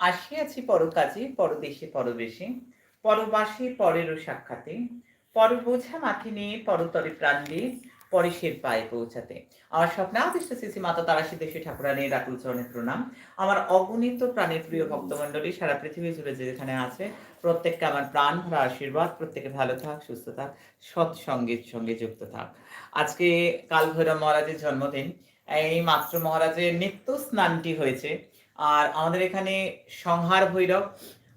আসিয়াছি পরকাজে, পরদেশে পরবেশে, পরবাসে পরেরও সাক্ষাতে, পর বোঝা মাথে নিয়ে পরতরে প্রাণ দিয়ে পরেশের পায়ে পৌঁছাতে। আমার স্বপ্নাদিষ্ট শ্রী মাতা তারা সিদ্ধেশ্বরী ঠাকুরানীর রাতুল চরণের প্রণাম। আমার অগণিত প্রাণের প্রিয় ভক্তমণ্ডলী, সারা পৃথিবী জুড়ে যেখানে আছে, প্রত্যেককে আমার প্রাণ ভরা আশীর্বাদ, প্রত্যেকে ভালো থাক, সুস্থ থাক সৎসঙ্গের সঙ্গে যুক্ত থাক। আজকে কাল ভৈরব মহারাজের জন্মদিন। এই মাত্র মহারাজের নিত্য স্নানটি হয়েছে। আর আমাদের এখানে সংহার ভৈরব,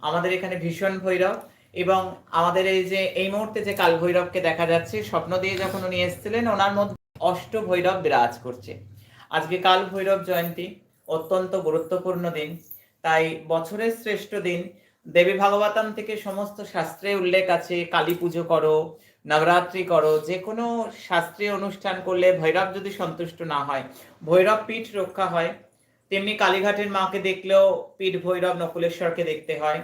আমাদের এখানে ভীষণ ভৈরব এবং আমাদের এই যে, এই মুহূর্তে যে কাল ভৈরবকে দেখা যাচ্ছে, স্বপ্ন দিয়ে যখন উনি এসেছিলেন, ওনার মধ্যে অষ্ট ভৈরব বিরাজ করছে। আজকে কাল ভৈরব জয়ন্তী, অত্যন্ত গুরুত্বপূর্ণ দিন। তাই বছরের শ্রেষ্ঠ দিন। দেবী ভাগবতম থেকে সমস্ত শাস্ত্রে উল্লেখ আছে, কালী পুজো করো, নবরাত্রি করো, যে কোনো শাস্ত্রীয় অনুষ্ঠান করলে ভৈরব যদি সন্তুষ্ট না হয়, ভৈরব পীঠ রক্ষা হয়। তেমনি কালীঘাটের মাকে দেখলেও পীঠ ভৈরব নকুলেশ্বরকে দেখতে হয়।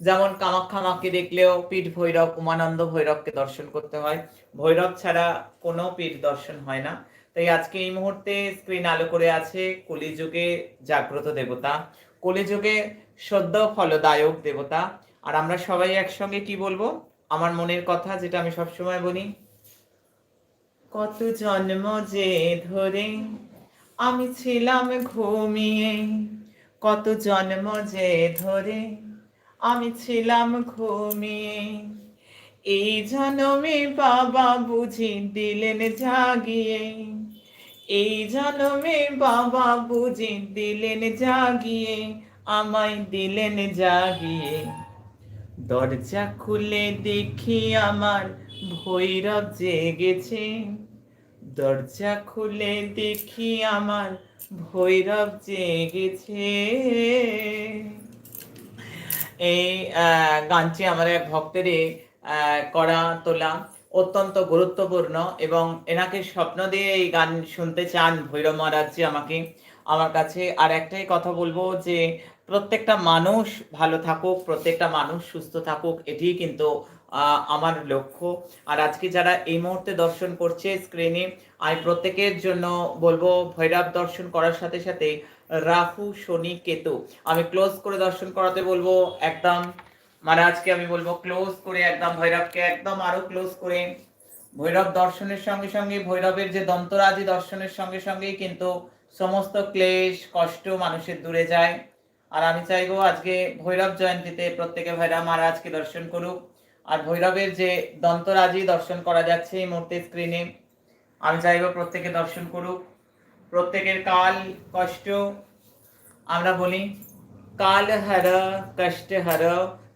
যেমন কামাখ্যা মাকে দেখলেও পীঠ ভৈরব, উমানন্দ ভৈরবকে দর্শন করতে হয়। ভৈরব ছাড়া কোনো পীঠ দর্শন হয় না। তাই আজকে এই মুহূর্তে স্ক্রিন আলো করে আছে কলিযুগে জাগ্রত দেবতা, কলিযুগে সদ্য ফলদায়ক দেবতা। আর আমরা সবাই একসঙ্গে কি বলব? আমার মনের কথা যেটা আমি সবসময় বলি, কত জন্ম যে ধরে আমি ছিলাম ঘুমিয়ে, কত জন্ম যে ধরে। আমি ছিলাম ঘুমিয়ে, এই জনমে বাবা বুঝি দিলেন জাগিয়ে। এই জনমে বাবা বুঝি দিলেন জাগিয়ে, আমায় দিলেন জাগিয়ে। দরজা খুলে দেখি আমার ভৈরব জেগেছে। দরজা খুলে দেখি আমার ভৈরব জেগেছে। এই গানটি আমার এক ভক্তেরই আহ, করা তোলা অত্যন্ত গুরুত্বপূর্ণ এবং এনাকে স্বপ্ন দিয়ে এই গান শুনতে চান ভৈরব মহারাজজি আমাকে। আমার কাছে আর একটাই কথা বলব যে প্রত্যেকটা মানুষ ভালো থাকুক প্রত্যেকটা মানুষ সুস্থ থাকুক এটিই কিন্তু আমার লক্ষ্য। আর আজকে যারা এই মুহূর্তে দর্শন করছে স্ক্রিনে আমি প্রত্যেকের জন্য বলব ভৈরব দর্শন করার সাথে সাথে রাহু শনি, কেতু। আমি ক্লোজ করে দর্শন করাতে বলব একদম। মানে আজকে আমি বলব ক্লোজ করে একদম ভৈরবকে একদম আরও ক্লোজ করে। ভৈরব দর্শনের সঙ্গে সঙ্গে, ভৈরবের যে দন্তরাজি দর্শনের সঙ্গে সঙ্গেই কিন্তু সমস্ত ক্লেশ, কষ্ট মানুষের দূরে যায়। আর আমি চাইব আজকে ভৈরব জয়ন্তীতে প্রত্যেকে ভৈরব মহারাজকে দর্শন করুক। আর ভৈরবের যে দন্তরাজি দর্শন করা যাচ্ছে এই মুহূর্তে স্ক্রিনে আমি চাইব প্রত্যেকে দর্শন করুক। প্রত্যেকের কাল কষ্ট, আমরা বলি, কাল হর, কষ্ট হর,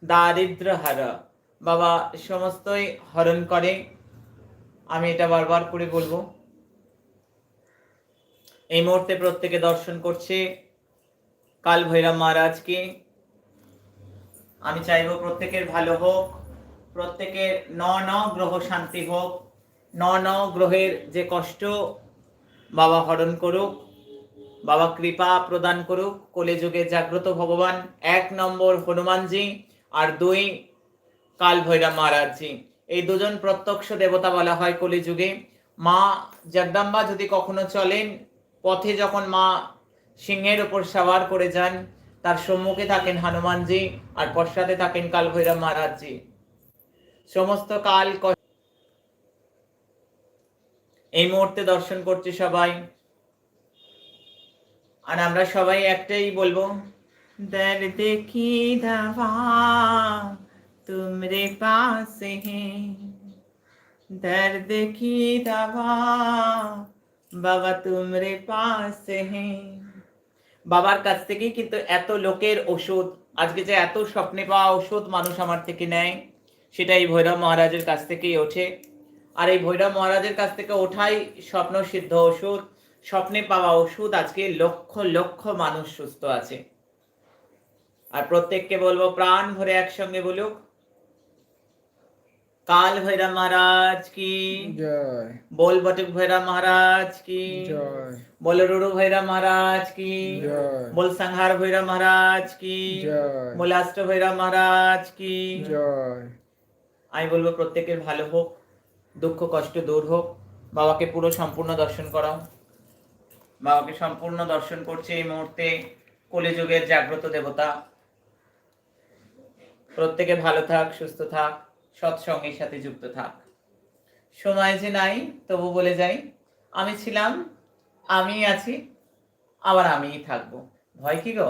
দারিদ্র হর, বাবা সমস্তই হরণ করে। আমি এটা বারবার করে বলব। এই মুহূর্তে প্রত্যেকে দর্শন করছে কাল ভৈরব মহারাজকে। আমি চাইব প্রত্যেকের ভালো হোক প্রত্যেকের ন ন গ্রহ শান্তি হোক, ন ন গ্রহের যে কষ্ট, বাবা হরণ করুক, বাবা কৃপা প্রদান করুক, কলিযুগে জাগ্রত ভগবান, এক নম্বর হনুমানজি আর দুই কাল ভৈরব মহারাজজি। এই দুজন প্রত্যক্ষ দেবতা বলা হয় কলিযুগে। মা জগদম্বা যদি কখনো চলেন, পথে যখন মা সিংহের ওপর সাওয়ার করে যান, তার সম্মুখে থাকেন হনুমানজি আর পশ্চাতে থাকেন কাল ভৈরব মহারাজজি। সমস্ত কাল এই মুহূর্তে দর্শন করছি সবাই। আর আমরা সবাই একটাই বলব দর্দ দেখি দাবা তুমরে পাস হে। দর্দ কি বাবা তুমরে পাস বাবার কাছ থেকেই কিন্তু এত লোকের ওষুধ, আজকে যে এত স্বপ্নে পাওয়া ওষুধ মানুষ আমার থেকে নেয়। সেটা এই ভৈরব মহারাজের কাছ থেকেই ওঠে। আর এই ভৈরব মহারাজের কাছ থেকে ওঠাই স্বপ্ন সিদ্ধ ওষুধ। স্বপ্নে পাওয়া ওষুধ আজকে লক্ষ লক্ষ মানুষ সুস্থ আছে। আর প্রত্যেককে বলব প্রাণ ভরে একসঙ্গে বলুক। কাল ভৈরব মহারাজ কি? বল বটুক ভৈরব মহারাজ কি? বল রুরু ভৈরব মহারাজ কি? বল সংহার ভৈরব মহারাজ কি? বল অষ্ট ভৈরব মহারাজ কি? আমি বলব প্রত্যেকের ভালো হোক, দুঃখ, কষ্ট দূর হোক। বাবাকে পুরো সম্পূর্ণ দর্শন করাও। বাবাকে সম্পূর্ণ দর্শন করছে এই মুহূর্তে কলিযুগের জাগ্রত দেবতা। প্রত্যেকে ভালো থাক, সুস্থ থাক, সৎসঙ্গের সাথে যুক্ত থাক। সময় যে নাই, তবু বলে যাই, আমি ছিলাম, আমি আছি, আবার আমিই থাকব। ভয় কি গো?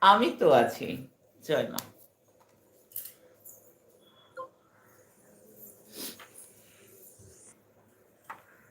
আমি তো আছি। জয় মা।